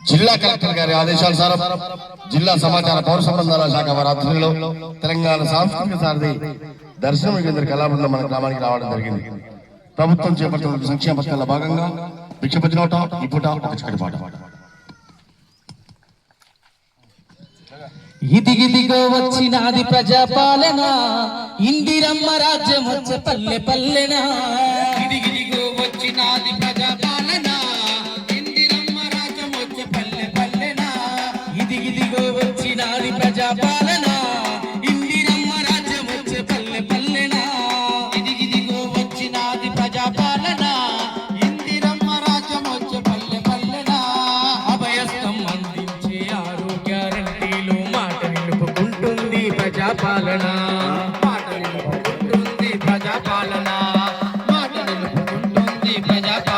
జిల్లా కలెక్టర్ గారి ఆదేశానుసారం జిల్లా సమాచార పౌర సంబంధాల శాఖ వారి ఆధ్వర్యంలో తెలంగాణ సాంస్కృతిక సారథి దర్శనం కేంద్ర కళాబృందం మన గ్రామానికి రావడం జరిగింది. ప్రభుత్వం చేపడుతున్న సంక్షేమ పథకాల భాగంగా భిక్షపతి నోట ఈ పూట ఒక చక్కటి పాట. ఇదిగిదిగో వచ్చినాది ప్రజాపాలన ఇందిరమ్మ రాజ్యం వచ్చే పల్లె పల్లెనా. ఇదిగిదిగో వచ్చినాది ప్రజాపాలన ప్రజాపాలన? మాట నిలుపుకుంటుంది ప్రజాపాలన? మాట నిలుపుకుంటుంది ప్రజాపాలన?